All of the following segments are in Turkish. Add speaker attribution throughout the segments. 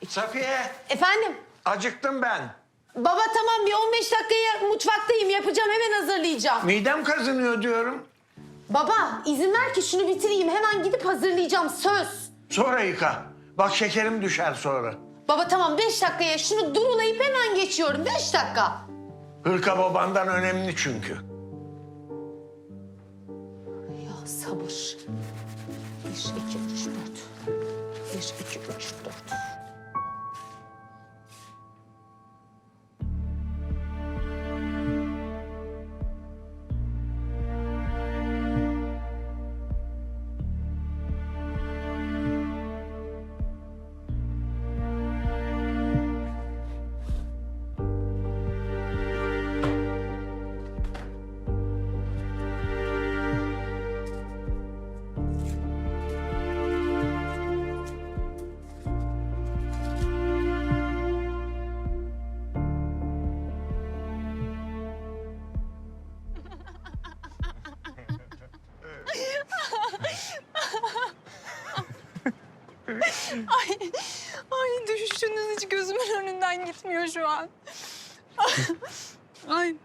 Speaker 1: İki.
Speaker 2: Safiye,
Speaker 1: Efendim?
Speaker 2: acıktım ben.
Speaker 1: Baba tamam bir 15 dakikaya mutfaktayım. Yapacağım hemen hazırlayacağım.
Speaker 2: Midem kazınıyor diyorum.
Speaker 1: Baba izin ver ki şunu bitireyim. Hemen gidip hazırlayacağım söz.
Speaker 2: Sonra yıka. Bak şekerim düşer sonra.
Speaker 1: Baba tamam 5 dakikaya şunu durulayıp hemen geçiyorum. 5 dakika.
Speaker 2: Hırka babandan önemli çünkü.
Speaker 1: Ya sabır. Bir, iki, üç, dört. Bir, iki, üç, dört.
Speaker 3: Ay, ay düşüşünüz hiç gözümün önünden gitmiyor şu an. Ay,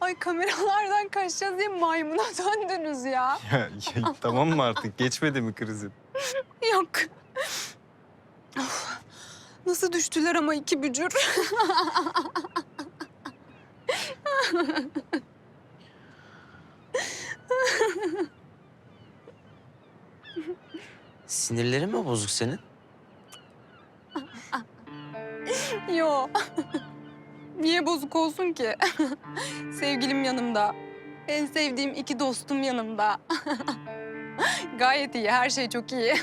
Speaker 3: ay kameralardan kaçacağız diye maymuna döndünüz ya.
Speaker 4: Ya, ya tamam mı artık? Geçmedi mi krizin?
Speaker 3: Yok. Of, nasıl düştüler ama iki bücür.
Speaker 5: Sinirlerin mi bozuk senin?
Speaker 3: Yo. Niye bozuk olsun ki? Sevgilim yanımda. En sevdiğim iki dostum yanımda. Gayet iyi, her şey çok iyi.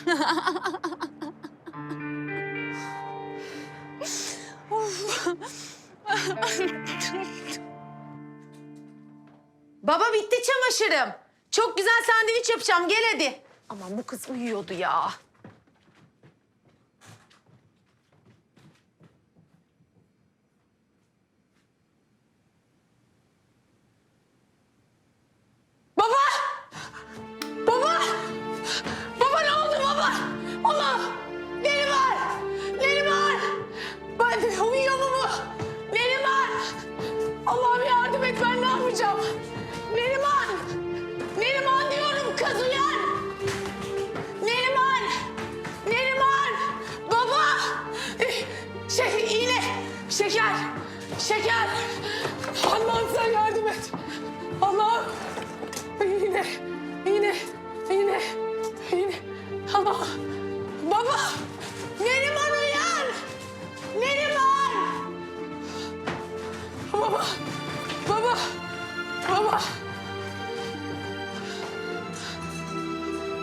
Speaker 1: Baba bitti çamaşırım. Çok güzel sandviç yapacağım. Gel hadi. Aman bu kız uyuyordu ya. Şeker! Şeker! Allah'ım sen yardım et! Allah'ım! İğne! İğne! İğne! İğne! Allah! Baba! Neriman uyan! Neriman! Baba! Baba! Baba!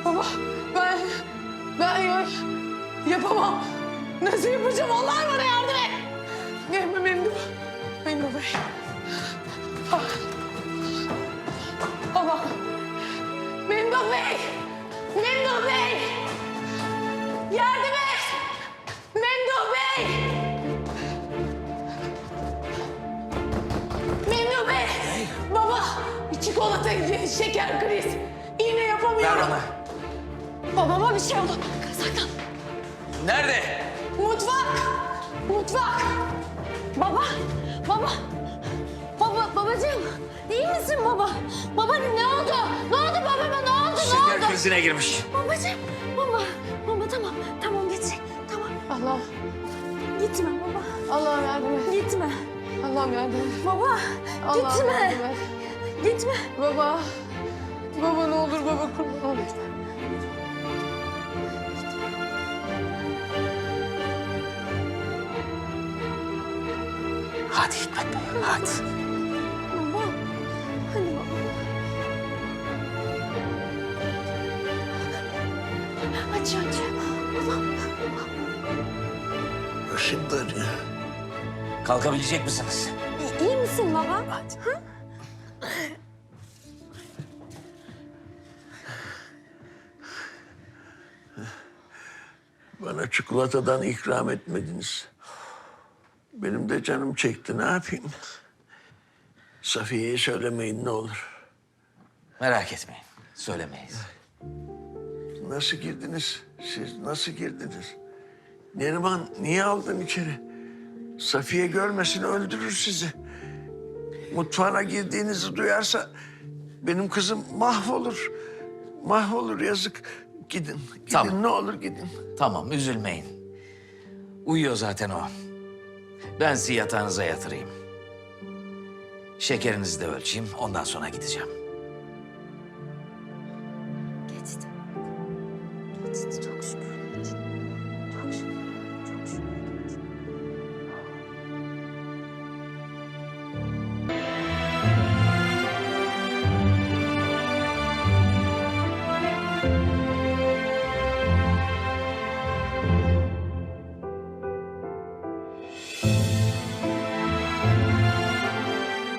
Speaker 1: Baba ben ben ya- yapamam. Nasıl yapacağım? Allah bana yardım et. Çikolata şeker kriz. İğne yapamıyorum.
Speaker 5: Ver bana.
Speaker 1: Babama bir şey oldu. Saklan.
Speaker 5: Nerede?
Speaker 1: Mutfak. Mutfak. Baba. Baba. Baba. Babacığım. iyi misin baba? Baba ne oldu? Ne oldu babama ne oldu? ne
Speaker 5: Şeker
Speaker 1: oldu?
Speaker 5: krizine girmiş.
Speaker 1: Babacığım. Baba. Baba tamam. Tamam geçecek. Tamam. Allah. Gitme baba. Allah'ım yardım et. Gitme. Allah'ım yardım et. Baba. Gitme. Gitme. Baba. Baba ne olur baba kurban ol.
Speaker 5: Hadi Hikmet Bey, hadi.
Speaker 1: Baba. Hadi baba. Aç aç. Allah'ım.
Speaker 2: Başım dönüyor.
Speaker 5: Kalkabilecek misiniz?
Speaker 1: İyi misin baba?
Speaker 5: Hadi.
Speaker 2: Bana çikolatadan ikram etmediniz. Benim de canım çekti. Ne yapayım? Safiye'ye söylemeyin ne olur.
Speaker 5: Merak etmeyin, söylemeyiz.
Speaker 2: Nasıl girdiniz? Siz nasıl girdiniz? Neriman niye aldın içeri? Safiye görmesin öldürür sizi. Mutfağına girdiğinizi duyarsa benim kızım mahvolur. Mahvolur yazık. Gidin, gidin
Speaker 5: Tamam.
Speaker 2: ne olur gidin.
Speaker 5: Tamam üzülmeyin. Uyuyor zaten o. Ben sizi yatağınıza yatırayım. Şekerinizi de ölçeyim. Ondan sonra gideceğim.
Speaker 1: thank you